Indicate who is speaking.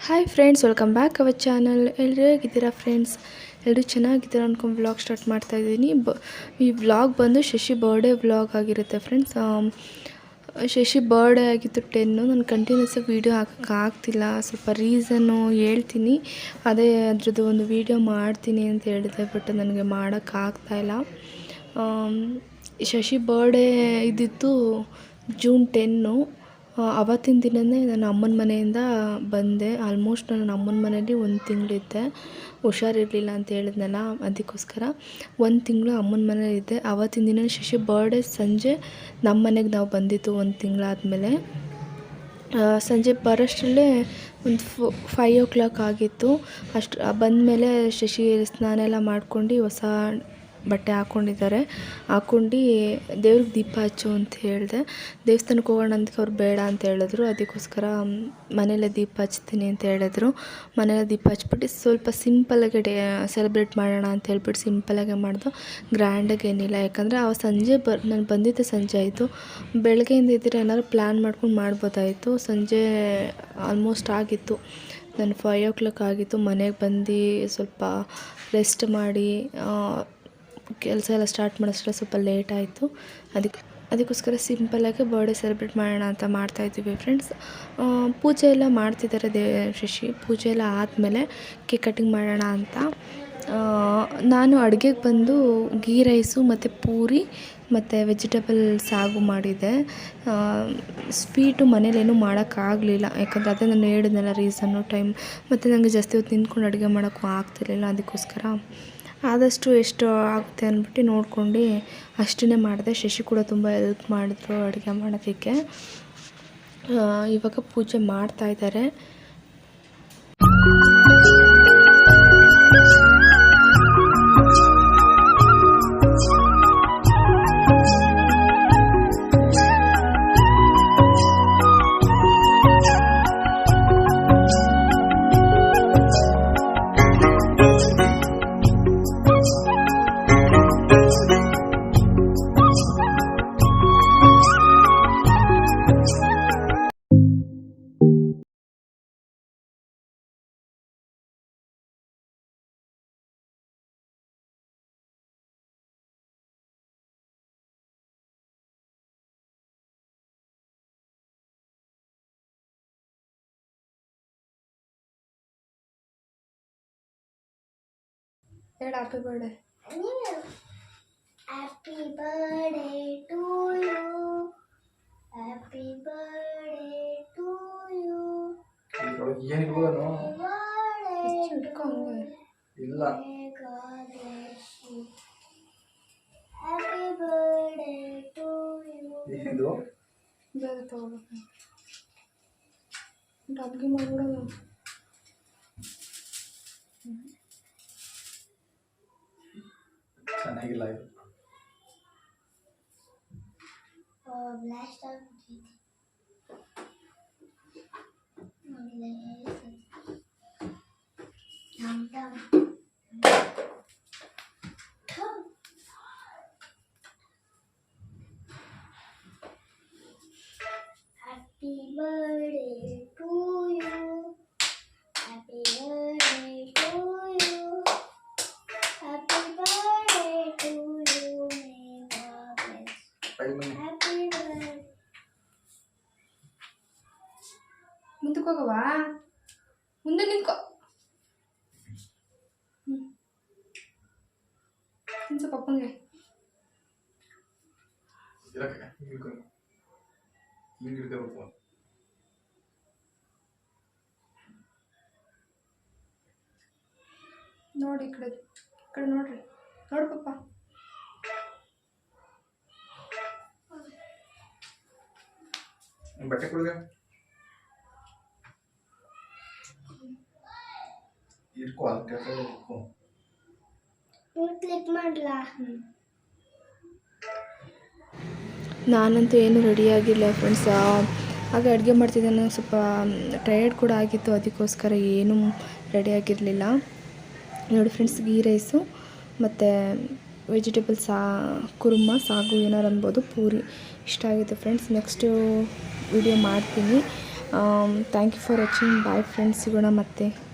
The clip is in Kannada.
Speaker 1: Hi friends welcome back our channel ಎಲ್ಲರೂ ಹೇಗಿದ್ದೀರಾ ಫ್ರೆಂಡ್ಸ್ ಎಲ್ಲರೂ ಚೆನ್ನಾಗಿದ್ದೀರಾ ಅಂದ್ಕೊಂಡು ವ್ಲಾಗ್ ಸ್ಟಾರ್ಟ್ ಮಾಡ್ತಾ ಇದ್ದೀನಿ. ಬ, ಈ ವ್ಲಾಗ್ ಬಂದು ಶಶಿ ಬರ್ಡೇ ವ್ಲಾಗ್ ಆಗಿರುತ್ತೆ ಫ್ರೆಂಡ್ಸ್ ಶಶಿ ಬರ್ಡೇ ಆಗಿತ್ತು ಟೆನ್ನು ನಾನು ಕಂಟಿನ್ಯೂಸ್ ವೀಡಿಯೋ ಹಾಕೋಕ್ಕಾಗ್ತಿಲ್ಲ ಸ್ವಲ್ಪ ರೀಸನ್ನು ಹೇಳ್ತೀನಿ. ಅದೇ ಅದ್ರದ್ದು ಒಂದು ವೀಡಿಯೋ ಮಾಡ್ತೀನಿ ಅಂತ ಹೇಳಿದೆ ಬಟ್ ನನಗೆ ಮಾಡೋಕ್ಕಾಗ್ತಾಯಿಲ್ಲ ಶಶಿ ಬರ್ಡೇ ಇದ್ದಿತ್ತು ಜೂನ್ ಟೆನ್ನು ಆವತ್ತಿನ ದಿನವೇ ನಾನು ಅಮ್ಮನ ಮನೆಯಿಂದ ಬಂದೆ. ಆಲ್ಮೋಸ್ಟ್ ನಾನು ಅಮ್ಮನ ಮನೇಲಿ ಒಂದು ತಿಂಗಳಿದ್ದೆ. ಹುಷಾರಿರಲಿಲ್ಲ ಅಂತ ಹೇಳಿದ್ನಲ್ಲ, ಅದಕ್ಕೋಸ್ಕರ ಒಂದು ತಿಂಗಳು ಅಮ್ಮನ ಮನೇಲಿದ್ದೆ ಆವತ್ತಿನ ದಿನ ಶಶಿ ಬರ್ಡೇ ಸಂಜೆ ನಮ್ಮ ಮನೆಗೆ ನಾವು ಬಂದಿದ್ದು ಒಂದು ತಿಂಗಳಾದಮೇಲೆ. ಸಂಜೆ ಬರೋಷ್ಟರಲ್ಲೇ ಒಂದು ಫೈ ಓ ಕ್ಲಾಕ್ ಆಗಿತ್ತು. ಅಷ್ಟು, ಬಂದಮೇಲೆ ಶಶಿ ಸ್ನಾನ ಎಲ್ಲ ಮಾಡ್ಕೊಂಡು ಹೊಸ ಬಟ್ಟೆ ಹಾಕ್ಕೊಂಡಿದ್ದಾರೆ ಹಾಕ್ಕೊಂಡು ದೇವ್ರಿಗೆ ದೀಪ ಹಚ್ಚು ಅಂತ ಹೇಳಿದೆ. ದೇವಸ್ಥಾನಕ್ಕೆ ಹೋಗೋಣ ಅಂತ ಅವ್ರು ಬೇಡ ಅಂತ ಹೇಳಿದ್ರು. ಅದಕ್ಕೋಸ್ಕರ ಮನೇಲೆ ದೀಪ ಹಚ್ತೀನಿ ಅಂತ ಹೇಳಿದ್ರು. ಮನೇಲೆ ದೀಪ ಹಚ್ಬಿಟ್ಟು ಸ್ವಲ್ಪ ಸಿಂಪಲಾಗಿ ಡೇ, ಸೆಲೆಬ್ರೇಟ್ ಮಾಡೋಣ ಅಂತ ಹೇಳ್ಬಿಟ್ಟು ಸಿಂಪಲಾಗೆ ಮಾಡಿದ್ರು ಗ್ರ್ಯಾಂಡಾಗಿ ಏನಿಲ್ಲ. ಯಾಕಂದರೆ ಆ ಸಂಜೆ ಬರ್, ನಾನು ಬಂದಿದ್ದೆ ಸಂಜೆ ಆಯಿತು. ಬೆಳಗ್ಗೆಯಿಂದ ಇದ್ದರೆ ಏನಾದ್ರು ಪ್ಲ್ಯಾನ್ ಮಾಡ್ಕೊಂಡು ಮಾಡ್ಬೋದಾಯಿತು. ಸಂಜೆ ಆಲ್ಮೋಸ್ಟ್ ಆಗಿತ್ತು. ನಾನು ಫೈವ್ ಓ ಕ್ಲಾಕ್ ಆಗಿತ್ತು. ಮನೆಗೆ ಬಂದು ಸ್ವಲ್ಪ ರೆಸ್ಟ್ ಮಾಡಿ ಕೆಲಸ ಎಲ್ಲ ಸ್ಟಾರ್ಟ್ ಮಾಡೋಷ್ಟರಲ್ಲಿ ಸ್ವಲ್ಪ ಲೇಟ್ ಆಯಿತು. ಅದಕ್ಕೆ, ಅದಕ್ಕೋಸ್ಕರ ಸಿಂಪಲ್ಲಾಗಿ ಬರ್ಡೇ ಸೆಲೆಬ್ರೇಟ್ ಮಾಡೋಣ ಅಂತ ಮಾಡ್ತಾ ಇದ್ದೀವಿ ಫ್ರೆಂಡ್ಸ್ ಪೂಜೆ ಎಲ್ಲ ಮಾಡ್ತಿದ್ದಾರೆ ದೇ, ಶಶಿ. ಪೂಜೆ ಎಲ್ಲ ಆದಮೇಲೆ ಕೇಕ್ ಕಟಿಂಗ್ ಮಾಡೋಣ ಅಂತ. ನಾನು ಅಡುಗೆಗೆ ಬಂದು ಗೀ ರೈಸು ಮತ್ತು ಪೂರಿ ಮತ್ತು ವೆಜಿಟೇಬಲ್ ಸಾಗು ಮಾಡಿದೆ. ಸ್ವೀಟು ಮನೇಲೇನೂ ಮಾಡೋಕ್ಕಾಗಲಿಲ್ಲ ಯಾಕಂದರೆ ಅದೇ ನಾನು ಹೇಳಿದ್ನಲ್ಲ ರೀಸನ್ನು ಟೈಮ್ ಮತ್ತು ನನಗೆ ಜಾಸ್ತಿ ಹೊತ್ತು ನಿಂತ್ಕೊಂಡು ಅಡುಗೆ ಮಾಡೋಕ್ಕೂ ಆಗ್ತಿರಲಿಲ್ಲ. ಅದಕ್ಕೋಸ್ಕರ ಆದಷ್ಟು ಎಷ್ಟು ಆಗುತ್ತೆ ಅಂದ್ಬಿಟ್ಟು ನೋಡ್ಕೊಂಡು ಅಷ್ಟೇ ಮಾಡಿದೆ. ಶಶಿ ಕೂಡ ತುಂಬ ಹೆಲ್ಪ್ ಮಾಡಿದ್ರು ಅಡುಗೆ ಮಾಡೋದಕ್ಕೆ. ಇವಾಗ ಪೂಜೆ ಮಾಡ್ತಾ ಹೇಳಿ happy birthday
Speaker 2: Happy birthday to you. Happy birthday to you.
Speaker 3: ಇದ್ರೊಳಗೆ ಏನು ಇಲ್ವೇನೋ
Speaker 2: Birthday
Speaker 1: ಹಿಡ್ಕೊ ಹಂಗೆ
Speaker 3: ಇಲ್ಲ.
Speaker 2: Happy birthday to you.
Speaker 3: ಇದು
Speaker 1: ಬೇರೆ ತಗೋಬೇಕು ಡಬ್ಗಿ ಮಾಡ್ಬಿಡೋದು
Speaker 3: life?
Speaker 2: Uh, blast
Speaker 3: off
Speaker 2: with it.
Speaker 1: ಮುಂದಕ್ಕೆ ಹೋಗವಾ ಮುಂದೆ ನಿಂತ್ಕೋ. ತಿನ್ಸು ಪಪ್ಪಂಗೆ. ನೋಡಿ ಈ ಕಡೆ ಈ ಕಡೆ ನೋಡ್ರಿ. ನೋಡು ಪಪ್ಪ.
Speaker 3: ಬಟ್ಟೆ ಕೊಡುಗ ಇಟ್ಕೋ ಅಲ್ಲಿ ಕೆಲಸ ಇಟ್ಕೋ
Speaker 2: ಕ್ಲಿಕ್ ಮಾಡ್ಲಾ
Speaker 1: ನಾನಂತೂ ಏನು ರೆಡಿಯಾಗಿಲ್ಲ ಫ್ರೆಂಡ್ಸ್ ಹಾಗೆ ಅಡುಗೆ ಮಾಡ್ತಿದ್ದೆ ನಂಗೆ ಸ್ವಲ್ಪ ಟಯರ್ಡ್ ಕೂಡ ಆಗಿತ್ತು. ಅದಕ್ಕೋಸ್ಕರ ಏನೂ ರೆಡಿಯಾಗಿರಲಿಲ್ಲ ನೋಡಿ ಫ್ರೆಂಡ್ಸ್ ಗೀ ರೈಸು ಮತ್ತು ವೆಜಿಟೇಬಲ್ ಸಾ ಕುರ್ಮ ಸಾಗು ಏನಾರು ಅನ್ಬೋದು, ಪೂರಿ. ಇಷ್ಟ ಆಗಿದೆ ಫ್ರೆಂಡ್ಸ್ ನೆಕ್ಸ್ಟು ವಿಡಿಯೋ ಮಾಡ್ತೀನಿ. Thank you for watching bye friends ಸಿಗೋಣ ಮತ್ತೆ.